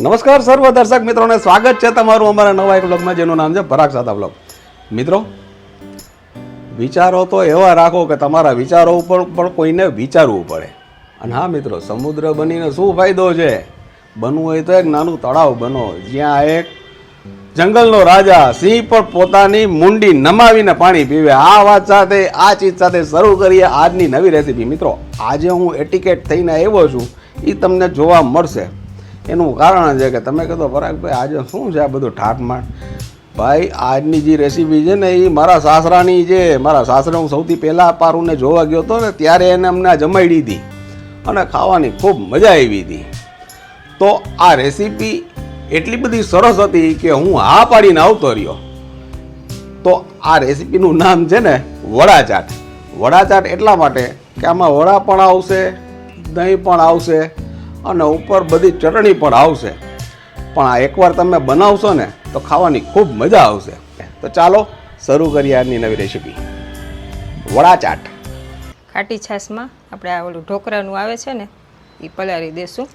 નમસ્કાર સર્વ દર્શક મિત્રોને સ્વાગત છે તમારું અમારા નવા એક બ્લોગમાં જેનું નામ છે ભરાક સાદા બ્લોગ મિત્રો, વિચારો તો એવા રાખો કે તમારા વિચારો ઉપર પણ કોઈને વિચારવું પડે. અને હા મિત્રો, સમુદ્ર બનીને શું ફાયદો છે? બનવું હોય તો એક નાનું તળાવ બનો, જ્યાં એક જંગલનો રાજા સિંહ પણ પોતાની મુંડી નમાવીને પાણી પીવે. આ વાત સાથે, આ ચીજ સાથે શરૂ કરીએ આજની નવી રેસીપી મિત્રો, આજે હું એટિકેટ થઈને આવ્યો છું એ તમને જોવા મળશે. એનું કારણ છે કે તમે કહેતો પરાગભાઈ આજે શું છે આ બધું ઠાઠમાટ ભાઈ, આજની જે રેસીપી છે ને એ મારા સાસરાની છે. મારા સાસરે હું સૌથી પહેલાં પારુને જોવા ગયો હતો ને, ત્યારે એને અમને જમાડી હતી અને ખાવાની ખૂબ મજા આવી હતી. તો આ રેસીપી એટલી બધી સરસ હતી કે હું હા પાડીને આવતો રહ્યો. તો આ રેસીપીનું નામ છે ને વડા ચાટ વડા ચાટ એટલા માટે કે આમાં વડા પણ આવશે, દહીં પણ આવશે અને ઉપર બધી ચટણી પણ આવશે. પણ આ એકવાર તમે બનાવશો ને, તો ખાવાની ખૂબ મજા આવશે. તો ચાલો, શરૂ કરીએ આજની નવી રેસીપી. વડા ચાટ ખાટી છાશમાં આપણે આ ઓલું ઢોકરાનું આવે છે ને એ પલાળી દેશું.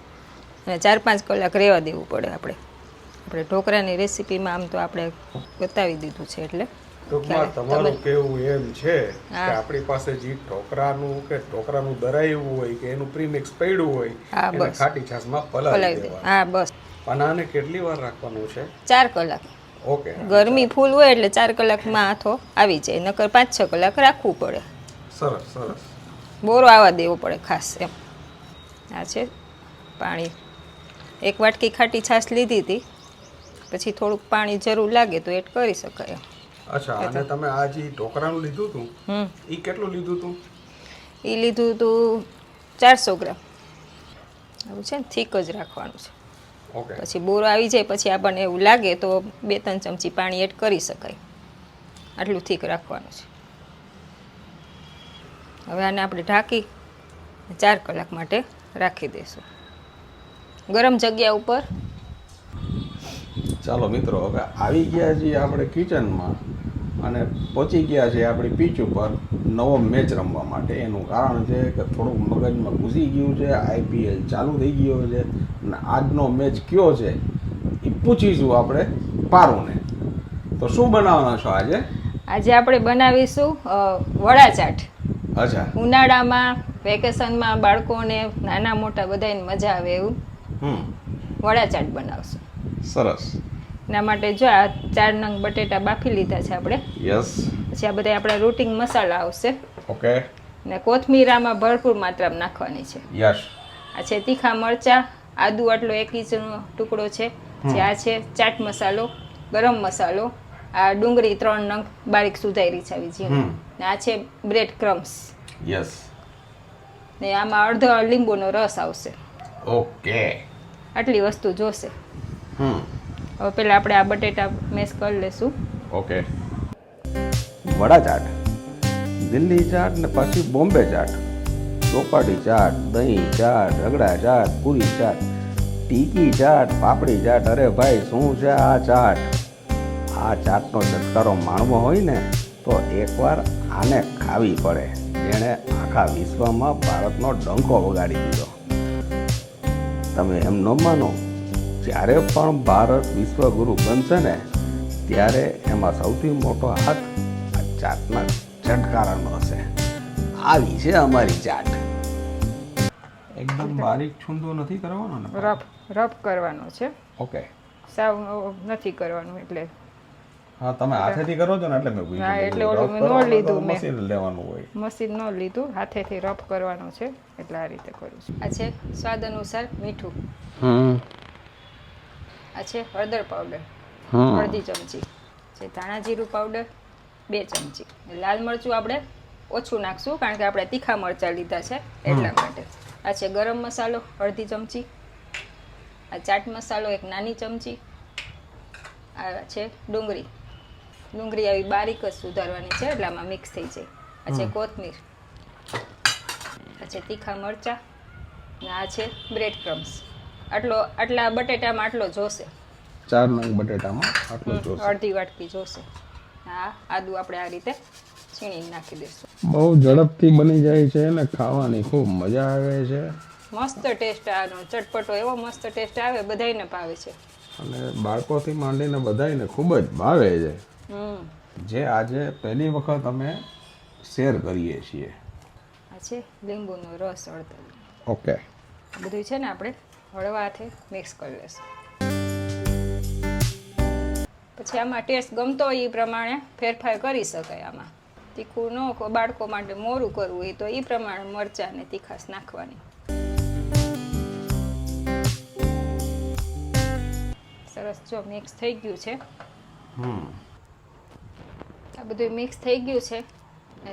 અને ચાર પાંચ કલાક રહેવા દેવું પડે આપણે. આપણે ઢોકરાની રેસીપીમાં આમ તો આપણે બતાવી દીધું છે એટલે. ટૂંકમાં તમારું કેવું એમ છે કે. આપણી પાસે જે ઢોકરાનું કે ઢોકરાનું દરાયું હોય કે એનું પ્રીમિક્સ પડ્યું હોય એને. ખાટી છાશમાં પલાળી દેવાનું. હા બસ. અને આને કેટલી વાર રાખવાનું છે? ચાર કલાક. ઓકે. ગરમી ફૂલ હોય એટલે ચાર કલાકમાં હાથો આવી જાય નકર પાંચ છ કલાક રાખવું પડે. સરસ સરસ. બોરો આવવા દેવો પડે ખાસ એમ. આ છે પાણી. એક વાટકી ખાટી છાશ લીધી હતી. પછી થોડુંક પાણી જરૂર લાગે તો એડ કરી શકાય અચ્છા અને તમે આ જે ઢોકરાનું લીધું હતું એ કેટલું લીધું હતું? એ લીધું હતું ચારસો ગ્રામ. આવું છે ને થીક જ રાખવાનું છે. ઓકે. પછી બોરો આવી જાય પછી આપણને એવું લાગે તો બે ત્રણ ચમચી પાણી એડ કરી શકાય. આટલું થીક રાખવાનું છે. હવે આને આપણે ઢાંકી ચાર કલાક માટે રાખી દઈશું. ગરમ જગ્યા ઉપર. ચાલો મિત્રો હવે આવી ગયા છીએ આપણે કિચનમાં અને પહોંચી ગયા છે આપણી પીચ ઉપર નવો મેચ રમવા માટે. એનું કારણ છે કે થોડુંક મગજમાં ઘૂસી ગયું છે આઈપીએલ ચાલુ થઈ ગયો છે અને આજનો મેચ કયો છે એ પૂછીશું આપણે પારુને. તો શું બનાવવાનો છો આજે? આજે આપણે બનાવીશું વડાચાટ. વડા ચાટ અચ્છા. ઉનાળામાં વેકેશનમાં બાળકોને નાના મોટા બધાને મજા આવે એવું. વડા ચાટ બનાવશું. સરસ. એના માટે જો આ ચાર નંગ બટેટા બાફી લીધા છે આપણે. યસ પછી આ બધા આપણા રૂટિંગ મસાલા આવશે. ઓકે ને કોથમીરામાં ભરપૂર માત્રામાં નાખવાની છે. યસ આ છે તીખા મરચાં આદુ આટલો એક ઇંચનો ટુકડો છે. જે આ છે ચાટ મસાલો ગરમ મસાલો આ ડુંગળી ત્રણ નંગ બારીક સુધારી છે આવી ઝીણી ને આ છે બ્રેડ ક્રમ્સ. યસ ને આમાં અડધો લીંબુનો રસ આવશે. ઓકે આટલી વસ્તુ જોશે. હમ. હવે પહેલાં આપણે આ બટેટા મેશ કરી લેશું. ઓકે. વડા ચાટ, દિલ્હી ચાટ ને પછી બોમ્બે ચાટ. ચોપાટી ચાટ, દહીં ચાટ, રગડા ચાટ, પૂરી ચાટ, ટીકી ચાટ, પાપડી ચાટ, અરે ભાઈ, શું છે આ ચાટ? આ ચાટનો ચટકારો માણવો હોય ને, તો એકવાર આને ખાવી પડે. જેણે આખા વિશ્વમાં ભારતનો ડંકો વગાડી દીધો. તમે એમ ન માનો જ્યારે પણ ભારત વિશ્વગુરુ બનશે ને ત્યારે એમાં સૌથી મોટો હાથ આ જાતના ચટકારાનો હશે. આવી છે અમારી ચાટ એકદમ બારીક છૂંદો નથી કરવાનો ને? રફ રફ કરવાનો છે. ઓકે. સાવ નથી કરવાનું એટલે. હા તમે હાથેથી કરો છો ને એટલે મેં પૂછ્યું હા, એટલે ઓલું મેં ન લીધું મેં. મશીન લેવાનું હોય. મશીન ન લીધું હાથેથી રફ કરવાનો છે એટલે આ રીતે કરું છું. આ છે સ્વાદ અનુસાર મીઠું. હમ. આ છે હળદર પાવડર અડધી ચમચી. છે ધાણા જીરું પાવડર બે ચમચી. લાલ મરચું આપણે ઓછું નાખશું કારણ કે આપણે તીખા મરચાં લીધા છે એટલા માટે. આ છે ગરમ મસાલો અડધી ચમચી. આ ચાટ મસાલો એક નાની ચમચી. આ છે ડુંગળી. ડુંગળી આવી બારીક જ સુધારવાની છે એટલામાં મિક્સ થઈ જાય. આ છે કોથમીર. આ છે તીખા મરચાં. ને આ છે બ્રેડ ક્રમ્સ આટલો આટલા બટેટામાં આટલો જોશે. ચાર નંગ બટેટામાં આટલો જોશે. અડધી વાટકી જોશે. હા આદુ આપણે આ રીતે છીણી નાખી દઈશું. બહુ ઝડપથી બની જાય છે અને ખાવાની ખૂબ મજા આવે છે. મસ્ત ટેસ્ટ આનો ચટપટો એવો મસ્ત ટેસ્ટ આવે બધાયને ભાવે છે. અને બાળકોથી માંડીને બધાયને ખૂબ જ ભાવે છે. જે આજે પહેલી વખત અમે શેર કરીએ છીએ. આ છે લીંબુનો રસ હળદર ઓકે. બધું છે ને આપણે? હળવા હાથે મિક્સ કરી લેશું. પછી આમાં ટેસ્ટ ગમતો હોય એ પ્રમાણે ફેરફાર કરી શકાય આમાં. તીખું ન બાળકો માટે મોરું કરવું હોય તો એ પ્રમાણે મરચાં અને તીખાશ નાખવાની. સરસ જો મિક્સ થઈ ગયું છે. હમ. આ બધું મિક્સ થઈ ગયું છે.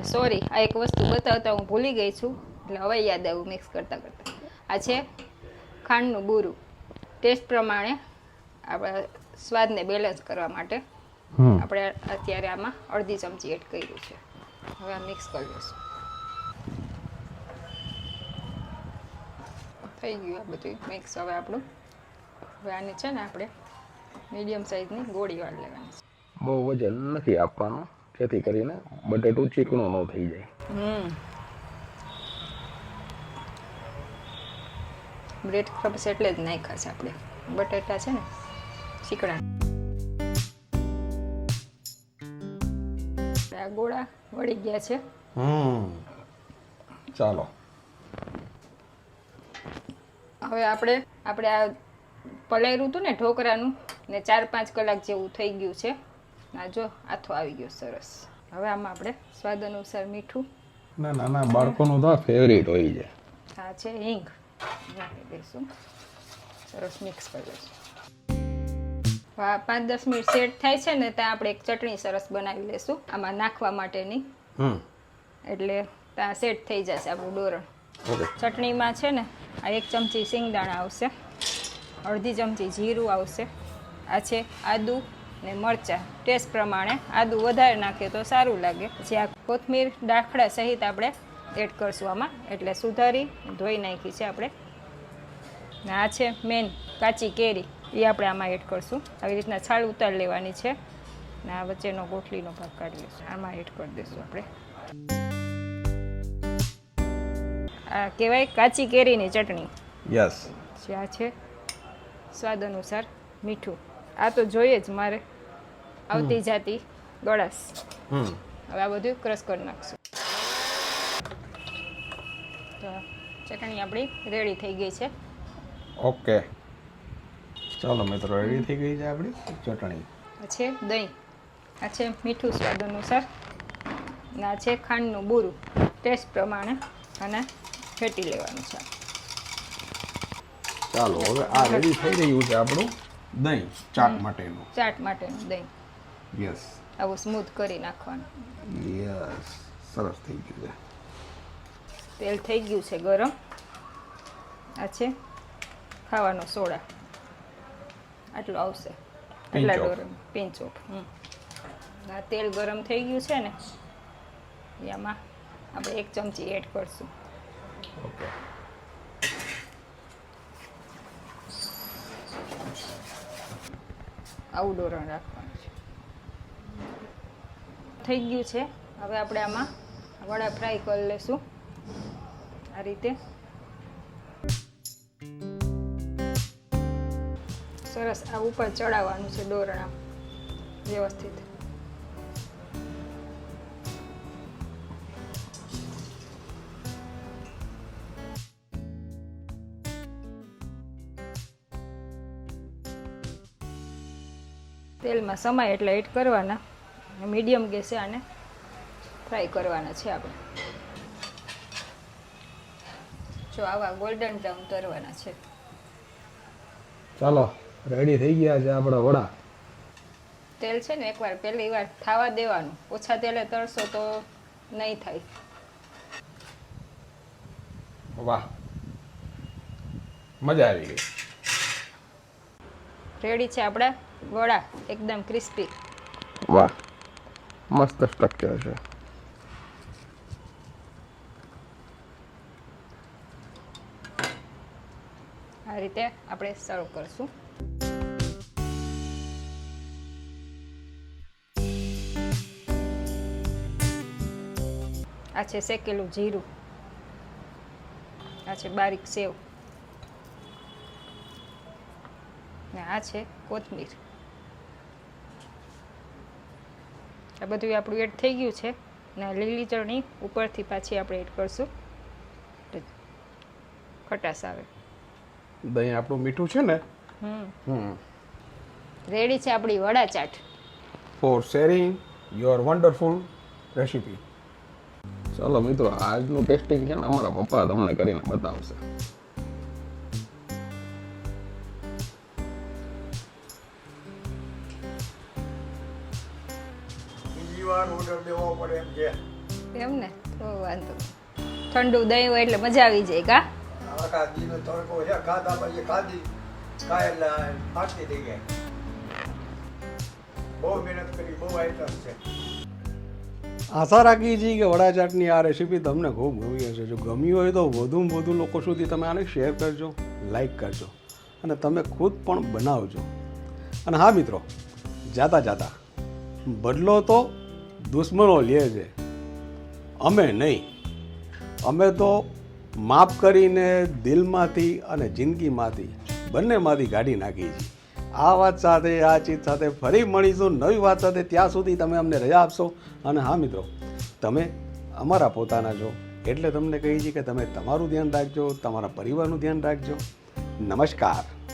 સોરી આ એક વસ્તુ બતાવતા હું ભૂલી ગઈ છું. એટલે હવે યાદ આવ્યું મિક્સ કરતાં કરતાં. આ છે ખાંડનું બૂરું. ટેસ્ટ પ્રમાણે આપણા સ્વાદને બેલેન્સ કરવા માટે આપણે અત્યારે આમાં અડધી ચમચી એડ કર્યું છે. હવે આ મિક્સ કરી લઈશું. થઈ ગયું આ બધું મિક્સ હવે આપણું હવે આની છે ને આપણે મીડિયમ સાઇઝની ગોળી વાળ લેવાની છે. બહુ વજન નથી આપવાનું. જેથી કરીને બટેટું ચીકણું ન થઈ જાય. હમ. બ્રેડ ક્રબ્સ એટલે જ નાખ્યા છે આપણે. બટેટા છે ને ચીકણા આ ગોળા વળી ગયા છે. ચાલો. હવે આપણે આપણે આ પલાયરું હતું ને ઢોકરાનું ને ચાર પાંચ કલાક જેવું થઈ ગયું છે. આ જો આથો આવી ગયો સરસ. હવે આમાં આપણે સ્વાદ અનુસાર મીઠું ના ના બાળકોનું તો ફેવરિટ હોય છે. હા છે હિંગ. નાખી દઈશું સરસ મિક્સ કરી દઈશું પાંચ દસ મિનિટ સેટ થાય છે ને ત્યાં આપણે એક ચટણી સરસ બનાવી લઈશું આમાં નાખવા માટેની. એટલે ત્યાં સેટ થઈ જશે આપણું ડોરણ. ચટણીમાં છે ને આ એક ચમચી સિંગદાણા આવશે. અડધી ચમચી જીરું આવશે. આ છે આદુ ને મરચાં. ટેસ્ટ પ્રમાણે આદુ વધારે નાખીએ તો સારું લાગે. પછી આ કોથમીર દાખડા સહિત આપણે એડ કરશું આમાં. એટલે સુધારી ધોઈ નાખી છે આપણે. ને આ છે મેન કાચી કેરી. એ આપણે આમાં એડ કરશું. આવી રીતના છાલ ઉતાર લેવાની છે. ને આ વચ્ચેનો ગોઠલીનો ભાગ કાઢી લઈશું. આમાં એડ કરી દઈશું આપણે. આ કહેવાય કાચી કેરીની ચટણી. યસ જે આ છે સ્વાદ અનુસાર મીઠું. આ તો જોઈએ જ મારે. આવતી જાતી ગળાશ. હવે આ બધું ક્રશ કરી નાખશું તો ચટણી આપણી રેડી થઈ ગઈ છે. ઓકે ચાલો મિત્રો રેડી થઈ ગઈ છે આપણી ચટણી. આ છે દહીં. આ છે મીઠું સ્વાદ અનુસાર. અને આ છે ખાંડનું બુરું. ટેસ્ટ પ્રમાણે અને ફેટી લેવાનું છે. ચાલો હવે આ રેડી થઈ રહ્યું છે આપણું દહીં ચાટ માટેનું. ચાટ માટેનું દહીં. યસ આવું સ્મૂથ કરી નાખવાનું. યસ સરસ થઈ ગયું છે. તેલ થઈ ગયું છે ગરમ. આ છે ખાવાનો સોડા. આટલું આવશે. આટલા ઓફ. પિંચ ઓફ આ તેલ ગરમ થઈ ગયું છે ને એમાં આપણે એક ચમચી એડ કરશું. ઓકે. આવું ડોરણ રાખવાનું છે. થઈ ગયું છે. હવે આપણે આમાં વડા ફ્રાય કરી લેશું. આ રીતે. સરસ આ ઉપર ચડાવવાનું છે દોરણા વ્યવસ્થિત. તેલમાં સમાય એટલે એડ કરવાના. મીડિયમ ગેસે આને ફ્રાય કરવાના છે આપણે. જો આવા ગોલ્ડન બ્રાઉન કરવાના છે. ચાલો. રેડી થઈ ગયા છે આપણા વડા. તેલ છે ને એકવાર પહેલી વાર થાવા દેવાનું. ઓછા તેલે તળશો તો નહીં થાય. વાહ. મજા આવી ગઈ. રેડી છે આપણા વડા એકદમ ક્રિસ્પી વાહ. મસ્ત સ્ટ્રક્ચર છે. આ રીતે આપણે સર્વ કરશું. આ છે શેકેલું જીરું. આ છે બારીક સેવ. ને આ છે કોથમીર. આ બધું આપણું એડ થઈ ગયું છે ને લીલી ચટણી ઉપરથી પાછી આપણે એડ કરશું. ખટાશ આવે. દહીં આપણું મીઠું છે ને? હમ. રેડી છે આપણી vada chaat for sharing your wonderful recipe ચલો મિત્રો આજનું ટેસ્ટિંગ છે ને અમારા પપ્પા તમને કરીને બતાવશે. એમ છે એમ ને તો વાંધો નહીં. ઠંડુ દહીં હોય એટલે મજા આવી જાય કા? તડકો છે ખાધા પછી ખાધી. એટલે ફાટી થઈ ગઈ બહુ મહેનત કરી બહુ આઈટમ છે. આશા રાખીએ છીએ કે વડાચાટની આ રેસીપી તમને ખૂબ ગમી હશે. જો ગમી હોય તો વધુમાં વધુ લોકો સુધી તમે આને શેર કરજો, લાઈક કરજો અને તમે ખુદ પણ બનાવજો. અને હા મિત્રો, જાતા જાતા, બદલો તો દુશ્મનો લે છે. અમે નહીં. અમે તો માફ કરીને દિલમાંથી અને જિંદગીમાંથી બંનેમાંથી કાઢી નાખીએ છીએ. આ વાત સાથે, આ ચીજ સાથે ફરી મળીશું નવી વાત સાથે. ત્યાં સુધી તમે અમને રજા આપશો. અને હા મિત્રો, તમે અમારા પોતાના છો એટલે તમને કહીએ છીએ કે તમે તમારું ધ્યાન રાખજો, તમારા પરિવારનું ધ્યાન રાખજો. નમસ્કાર.